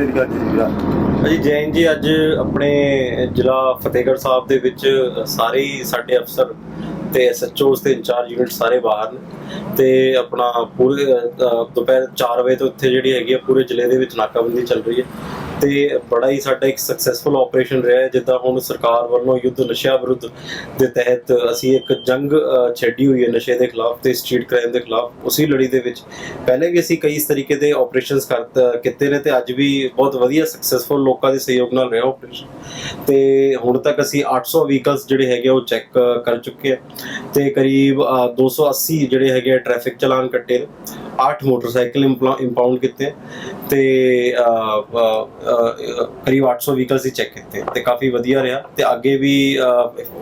ਮੇਰੀ ਗੱਲ ਠੀਕ ਅਜੀ ਜੈਨ ਜੀ, ਅੱਜ ਆਪਣੇ ਜ਼ਿਲ੍ਹਾ ਫਤਿਹਗੜ੍ਹ ਸਾਹਿਬ ਦੇ ਵਿੱਚ ਸਾਰੇ ਸਾਡੇ ਅਫਸਰ ਤੇ ਐਸਐਚਓਸ ਤੇ ਇੰਚਾਰਜ ਯੂਨਿਟ ਸਾਰੇ ਬਾਹਰ ਨੇ ਤੇ ਆਪਣਾ ਪੂਰੇ ਦੁਪਹਿਰ 4 ਵਜੇ ਤੋਂ ਇੱਥੇ ਜਿਹੜੀ ਹੈਗੀ ਆ, ਪੂਰੇ ਜ਼ਿਲ੍ਹੇ ਦੇ ਵਿੱਚ ਨਾਕਾਬੰਦੀ ਚੱਲ ਰਹੀ ਹੈ। ਤੇ ਬੜਾ ਹੀ ਸਾਡਾ ਇੱਕ ਸਕਸੈਸਫੁਲ ਆਪਰੇਸ਼ਨ ਰਿਹਾ ਜਿੱਦਾਂ ਹੁਣ ਸਰਕਾਰ ਵੱਲੋਂ ਯੁੱਧ ਨਸ਼ਾ ਵਿਰੁੱਧ ਦੇ ਤਹਿਤ ਅਸੀਂ ਇੱਕ ਜੰਗ ਛੇੜੀ ਹੋਈ ਹੈ ਨਸ਼ੇ ਦੇ ਖਿਲਾਫ ਤੇ ਸਟਰੀਟ ਕ੍ਰਾਈਮ ਦੇ ਖਿਲਾਫ ਉਸੇ ਲੜੀ ਦੇ ਵਿੱਚ ਪਹਿਲੇ ਵੀ ਅਸੀਂ ਕਈ ਇਸ ਤਰੀਕੇ ਦੇ ਆਪਰੇਸ਼ਨਸ ਕਰ ਕੀਤੇ ਨੇ ਤੇ ਅੱਜ ਵੀ ਬਹੁਤ ਵਧੀਆ ਸਕਸੈਸਫੁਲ ਲੋਕਾਂ ਦੇ ਸਹਿਯੋਗ ਨਾਲ ਰਿਹਾ ਆਪਰੇਸ਼ਨ ਤੇ ਹੁਣ ਤੱਕ ਅਸੀਂ 800 ਵਹੀਕਲਸ ਜਿਹੜੇ ਹੈਗੇ ਆ ਉਹ ਚੈੱਕ ਕਰ ਚੁੱਕੇ ਆ ਤੇ ਕਰੀਬ ਅ, 280 ਜਿਹੜੇ ਹੈਗੇ ਟ੍ਰੈਫਿਕ ਚਲਾਨ ਕੱਟੇ ਨੇ। 8 ਮੋਟਰਸਾਈਕਲ ਇੰਪਾਊਂਡ ਕੀਤੇ ਤੇ ਕਰੀਬ 800 ਵਹੀਕਲਸ ਹੀ ਚੈੱਕ ਕੀਤੇ ਤੇ ਕਾਫੀ ਵਧੀਆ ਰਿਹਾ ਤੇ ਅੱਗੇ ਵੀ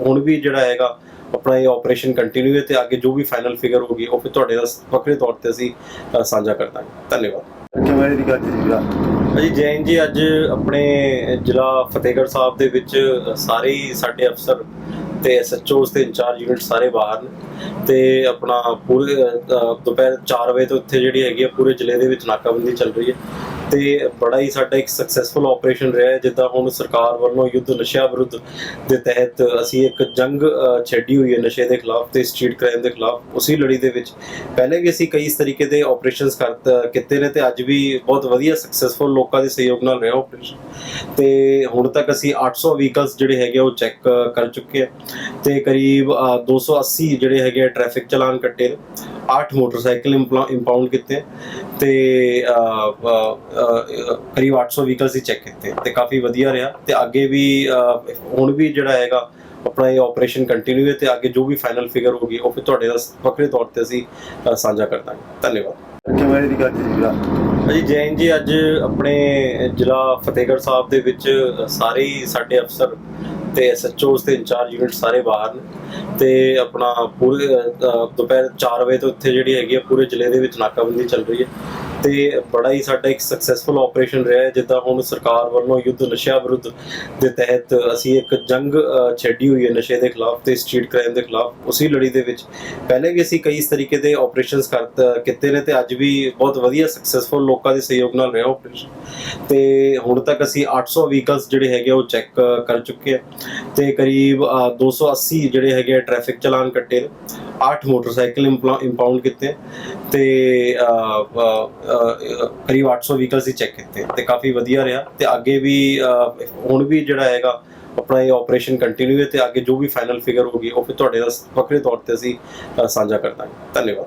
ਹੁਣ ਵੀ ਜਿਹੜਾ ਹੈਗਾ ਆਪਣਾ ਇਹ ਆਪਰੇਸ਼ਨ ਕੰਟੀਨਿਊ ਹੈ ਤੇ ਅੱਗੇ ਜੋ ਵੀ ਫਾਈਨਲ ਫਿਗਰ ਹੋਗੀ ਉਹ ਫਿਰ ਤੁਹਾਡੇ ਨਾਲ ਵੱਖਰੇ ਤੌਰ ਤੇ ਅਸੀਂ ਸਾਂਝਾ ਕਰ ਦਾਂਗੇ ਧੰਨਵਾਦ ਕਿਵੇਂ ਗੱਲ ਜੈਨ ਜੀ? ਅੱਜ ਆਪਣੇ ਜ਼ਿਲ੍ਹਾ ਫਤਿਹਗੜ੍ਹ ਸਾਹਿਬ ਦੇ ਵਿੱਚ ਸਾਰੇ ਸਾਡੇ ਅਫਸਰ ਤੇ ਐਸਐਚਓਸ ਤੇ ਇੰਚਾਰਜ ਯੂਨਿਟ ਸਾਰੇ ਬਾਹਰ ਨੇ ਤੇ ਆਪਣਾ ਪੂਰੇ ਦੁਪਹਿਰ 4 ਵਜੇ ਤੋਂ ਇੱਥੇ ਜਿਹੜੀ ਹੈਗੀ ਆ, ਪੂਰੇ ਜ਼ਿਲ੍ਹੇ ਦੇ ਵਿੱਚ ਨਾਕਾਬੰਦੀ ਚੱਲ ਰਹੀ ਹੈ। ਤੇ ਬੜਾ ਹੀ ਸਾਡਾ ਇੱਕ ਸਕਸੈਸਫੁਲ ਆਪਰੇਸ਼ਨ ਰਿਹਾ ਜਿੱਦਾਂ ਹੁਣ ਸਰਕਾਰ ਵੱਲੋਂ ਯੁੱਧ ਨਸ਼ਾ ਵਿਰੁੱਧ ਦੇ ਤਹਿਤ ਅਸੀਂ ਇੱਕ ਜੰਗ ਛੇੜੀ ਹੋਈ ਹੈ ਨਸ਼ੇ ਦੇ ਖਿਲਾਫ ਤੇ ਸਟਰੀਟ ਕ੍ਰਾਈਮ ਦੇ ਖਿਲਾਫ ਉਸੇ ਲੜੀ ਦੇ ਵਿੱਚ ਪਹਿਲੇ ਵੀ ਅਸੀਂ ਕਈ ਇਸ ਤਰੀਕੇ ਦੇ ਆਪਰੇਸ਼ਨਸ ਕਰ ਕੀਤੇ ਨੇ ਤੇ ਅੱਜ ਵੀ ਬਹੁਤ ਵਧੀਆ ਸਕਸੈਸਫੁਲ ਲੋਕਾਂ ਦੇ ਸਹਿਯੋਗ ਨਾਲ ਰਿਹਾ ਆਪਰੇਸ਼ਨ ਤੇ ਹੁਣ ਤੱਕ ਅਸੀਂ 800 ਵਹੀਕਲਸ ਜਿਹੜੇ ਹੈਗੇ ਉਹ ਚੈੱਕ ਕਰ ਚੁੱਕੇ ਆ ਤੇ ਕਰੀਬ ਅ, 280 ਜਿਹੜੇ ਹੈਗੇ ਟ੍ਰੈਫਿਕ ਚਲਾਨ ਕੱਟੇ ਨੇ। 8 ਮੋਟਰਸਾਈਕਲ ਇੰਪਾਊਂਡ ਕੀਤੇ ਤੇ ਕਰੀਬ 800 ਵਹੀਕਲਸ ਹੀ ਚੈੱਕ ਕੀਤੇ ਤੇ ਕਾਫੀ ਵਧੀਆ ਰਿਹਾ ਤੇ ਅੱਗੇ ਵੀ ਹੁਣ ਵੀ ਜਿਹੜਾ ਹੈਗਾ ਆਪਣਾ ਇਹ ਆਪਰੇਸ਼ਨ ਕੰਟੀਨਿਊ ਹੈ ਤੇ ਅੱਗੇ ਜੋ ਵੀ ਫਾਈਨਲ ਫਿਗਰ ਹੋਗੀ ਉਹ ਫਿਰ ਤੁਹਾਡੇ ਨਾਲ ਵੱਖਰੇ ਤੌਰ ਤੇ ਅਸੀਂ ਸਾਂਝਾ ਕਰ ਦਾਂਗੇ ਧੰਨਵਾਦ ਕਿਵੇਂ ਮੇਰੀ ਗੱਲ ਠੀਕ ਆ ਅਜੀ ਜੈਨ ਜੀ ਅੱਜ ਆਪਣੇ ਜ਼ਿਲ੍ਹਾ ਫਤਿਹਗੜ੍ਹ ਸਾਹਿਬ ਦੇ ਵਿੱਚ ਸਾਰੇ ਸਾਡੇ ਅਫਸਰ ਤੇ ਐਸਐਚਓਸ ਤੇ ਇੰਚਾਰਜ ਯੂਨਿਟ ਸਾਰੇ ਬਾਹਰ ਨੇ ਤੇ ਆਪਣਾ ਪੂਰੇ ਅ, ਦੁਪਹਿਰ 4 ਵਜੇ ਤੋਂ ਇੱਥੇ ਜਿਹੜੀ ਹੈਗੀ ਆ ਪੂਰੇ ਜ਼ਿਲ੍ਹੇ ਦੇ ਵਿੱਚ ਨਾਕਾਬੰਦੀ ਚੱਲ ਰਹੀ ਹੈ। ਤੇ ਬੜਾ ਹੀ ਸਾਡਾ ਇੱਕ ਸਕਸੈਸਫੁਲ ਆਪਰੇਸ਼ਨ ਰਿਹਾ ਜਿੱਦਾਂ ਹੁਣ ਸਰਕਾਰ ਵੱਲੋਂ ਯੁੱਧ ਨਸ਼ਾ ਵਿਰੁੱਧ ਦੇ ਤਹਿਤ ਅਸੀਂ ਇੱਕ ਜੰਗ ਛੇੜੀ ਹੋਈ ਹੈ ਨਸ਼ੇ ਦੇ ਖਿਲਾਫ ਤੇ ਸਟਰੀਟ ਕ੍ਰਾਈਮ ਦੇ ਖਿਲਾਫ ਉਸੇ ਲੜੀ ਦੇ ਵਿੱਚ ਪਹਿਲੇ ਵੀ ਅਸੀਂ ਕਈ ਇਸ ਤਰੀਕੇ ਦੇ ਆਪਰੇਸ਼ਨਸ ਕਰ ਕੀਤੇ ਨੇ ਤੇ ਅੱਜ ਵੀ ਬਹੁਤ ਵਧੀਆ ਸਕਸੈਸਫੁਲ ਲੋਕਾਂ ਦੇ ਸਹਿਯੋਗ ਨਾਲ ਰਿਹਾ ਆਪਰੇਸ਼ਨ ਤੇ ਹੁਣ ਤੱਕ ਅਸੀਂ 800 ਵਹੀਕਲਸ ਜਿਹੜੇ ਹੈਗੇ ਆ ਉਹ ਚੈੱਕ ਕਰ ਚੁੱਕੇ ਆ ਤੇ ਕਰੀਬ ਅ, 280 ਜਿਹੜੇ ਹੈਗੇ ਟ੍ਰੈਫਿਕ ਚਲਾਨ ਕੱਟੇ ਨੇ। 8 ਮੋਟਰਸਾਈਕਲ ਇੰਪਾਊਂਡ ਕੀਤੇ ਤੇ ਅ, ਅ, ਅ, ਕਰੀਬ 800 ਵਹੀਕਲਸ ਹੀ ਚੈੱਕ ਕੀਤੇ ਤੇ ਕਾਫੀ ਵਧੀਆ ਰਿਹਾ ਤੇ ਅੱਗੇ ਵੀ ਹੁਣ ਵੀ ਜਿਹੜਾ ਹੈਗਾ ਆਪਣਾ ਇਹ ਆਪਰੇਸ਼ਨ ਕੰਟੀਨਿਊ ਹੈ ਤੇ ਅੱਗੇ ਜੋ ਵੀ ਫਾਈਨਲ ਫਿਗਰ ਹੋਗੀ ਉਹ ਫਿਰ ਤੁਹਾਡੇ ਨਾਲ ਵੱਖਰੇ ਤੌਰ ਤੇ ਅਸੀਂ ਸਾਂਝਾ ਕਰ ਦਾਂਗੇ ਧੰਨਵਾਦ